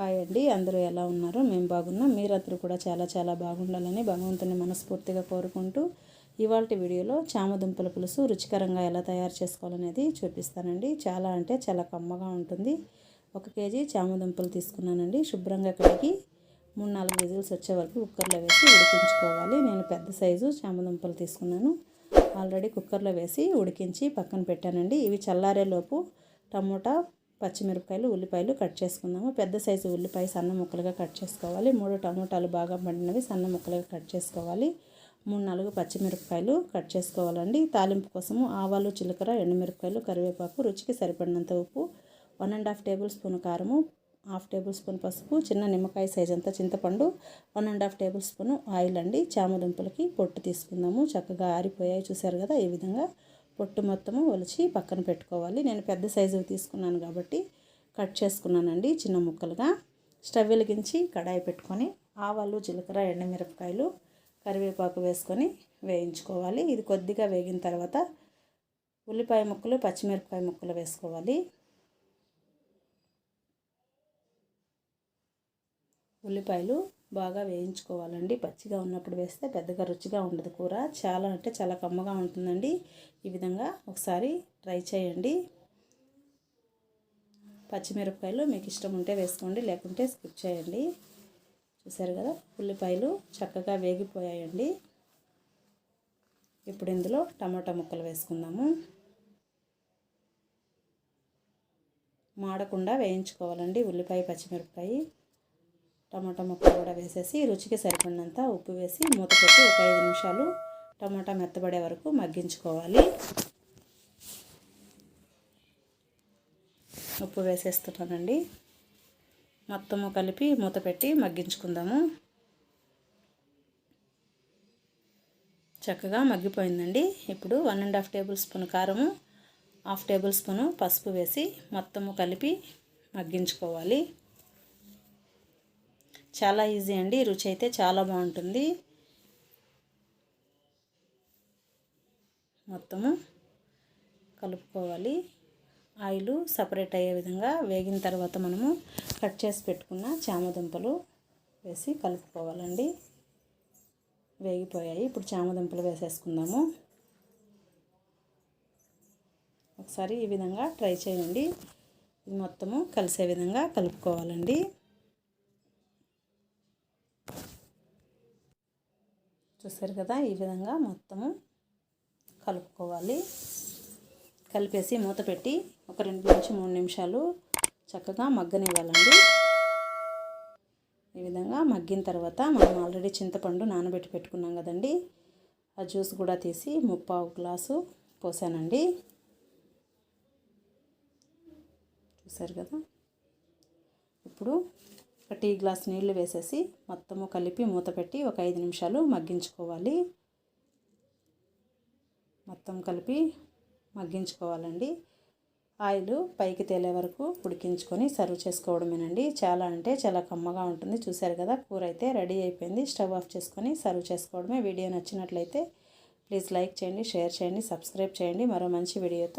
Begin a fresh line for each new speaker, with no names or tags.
Hi అండి. అందరూ ఎలా ఉన్నారు మేము బాగున్నాం. మీరందరూ కూడా చాలా చాలా బాగుండాలని భగవంతుని మనస్ఫూర్తిగా కోరుకుంటూ ఇవాళ వీడియోలో చామదుంపల పులుసు రుచికరంగా ఎలా తయారు చేసుకోవాలనేది చూపిస్తానండి. చాలా అంటే చాలా కమ్మగా ఉంటుంది. ఒక కేజీ చామదుంపలు తీసుకున్నానండి. శుభ్రంగా కడిగి మూడు నాలుగు విజిల్స్ వచ్చే వరకు కుక్కర్లో వేసి ఉడికించుకోవాలి. నేను పెద్ద సైజు చామదుంపలు తీసుకున్నాను. ఆల్రెడీ కుక్కర్లో వేసి ఉడికించి పక్కన పెట్టానండి. ఇవి చల్లారేలోపు టమోటా పచ్చిమిరపకాయలు ఉల్లిపాయలు కట్ చేసుకుందాము. పెద్ద సైజు ఉల్లిపాయ సన్న ముక్కలుగా కట్ చేసుకోవాలి. మూడు టమోటాలు బాగా పండినవి సన్న ముక్కలుగా కట్ చేసుకోవాలి. మూడు నాలుగు పచ్చిమిరపకాయలు కట్ చేసుకోవాలండి. తాలింపు కోసము ఆవాలు చిలకర ఎండుమిరపకాయలు కరివేపాకు రుచికి సరిపడినంత ఉప్పు one and half tablespoon కారము హాఫ్ టేబుల్ స్పూన్ పసుపు చిన్న నిమ్మకాయ సైజ్ అంతా చింతపండు one and half tablespoon oil అండి. చామదుంపలకి పొట్టు తీసుకుందాము. చక్కగా ఆరిపోయాయి. చూసారు కదా ఈ విధంగా. పొట్టు మొత్తము ఒలిచి పక్కన పెట్టుకోవాలి. నేను పెద్ద సైజు తీసుకున్నాను కాబట్టి కట్ చేసుకున్నానండి చిన్న ముక్కలుగా. స్టవ్ వెలిగించి కడాయి పెట్టుకొని ఆవాలు జీలకర్ర ఎండమిరపకాయలు కరివేపాకు వేసుకొని వేయించుకోవాలి. ఇది కొద్దిగా వేగిన తర్వాత ఉల్లిపాయ ముక్కలు పచ్చిమిరపకాయ ముక్కలు వేసుకోవాలి. ఉల్లిపాయలు బాగా వేయించుకోవాలండి. పచ్చిగా ఉన్నప్పుడు వేస్తే పెద్దగా రుచిగా ఉండదు కూర. చాలా అంటే చాలా కమ్మగా ఉంటుందండి. ఈ విధంగా ఒకసారి ట్రై చేయండి. పచ్చిమిరపకాయలు మీకు ఇష్టం ఉంటే వేసుకోండి లేకుంటే స్కిప్ చేయండి. చూసారు కదా ఉల్లిపాయలు చక్కగా వేగిపోయాయండి. ఇప్పుడు ఇందులో టమాటా ముక్కలు వేసుకుందాము. మాడకుండా వేయించుకోవాలండి ఉల్లిపాయ పచ్చిమిరపకాయ. టమాటా ముక్కలు కూడా వేసేసి రుచికి సరిపడినంత ఉప్పు వేసి మూత పెట్టి ఒక ఐదు నిమిషాలు టమాటా మెత్తబడే వరకు మగ్గించుకోవాలి. ఉప్పు వేసేస్తున్నానండి. మొత్తము కలిపి మూత పెట్టి మగ్గించుకుందాము. చక్కగా మగ్గిపోయిందండి. ఇప్పుడు one and half tablespoon కారము హాఫ్ టేబుల్ స్పూను పసుపు వేసి మొత్తము కలిపి మగ్గించుకోవాలి. చాలా ఈజీ అండి. రుచి అయితే చాలా బాగుంటుంది. మొత్తము కలుపుకోవాలి. ఆయిల్ సపరేట్ అయ్యే విధంగా వేగిన తర్వాత మనము కట్ చేసి పెట్టుకున్న చామదుంపలు వేసి కలుపుకోవాలండి. వేగిపోయాయి. ఇప్పుడు చామదుంపలు వేసేసుకుందాము. ఒకసారి ఈ విధంగా ట్రై చేయండి. మొత్తము కలిసే విధంగా కలుపుకోవాలండి. చూసారు కదా? ఈ విధంగా మొత్తము కలుపుకోవాలి. కలిపేసి మూత పెట్టి ఒక రెండు నుంచి మూడు నిమిషాలు చక్కగా మగ్గనివ్వాలండి. ఈ విధంగా మగ్గిన తర్వాత మనం ఆల్రెడీ చింతపండు నానబెట్టి పెట్టుకున్నాం కదండి? ఆ జ్యూస్ కూడా తీసి ముప్పావు గ్లాసు పోసానండి. చూసారు కదా? ఇప్పుడు ఒక టీ గ్లాస్ నీళ్ళు వేసేసి మొత్తము కలిపి మూత పెట్టి ఒక ఐదు నిమిషాలు మగ్గించుకోవాలి. మొత్తం కలిపి మగ్గించుకోవాలండి. ఆయిల్ పైకి తేలే వరకు ఉడికించుకొని సర్వ్ చేసుకోవడమేనండి. చాలా అంటే చాలా కమ్మగా ఉంటుంది. చూశారు కదా కూర అయితే రెడీ అయిపోయింది. స్టవ్ ఆఫ్ చేసుకొని సర్వ్ చేసుకోవడమే. వీడియో నచ్చినట్లయితే ప్లీజ్ లైక్ చేయండి షేర్ చేయండి సబ్స్క్రైబ్ చేయండి. మరో మంచి వీడియోతో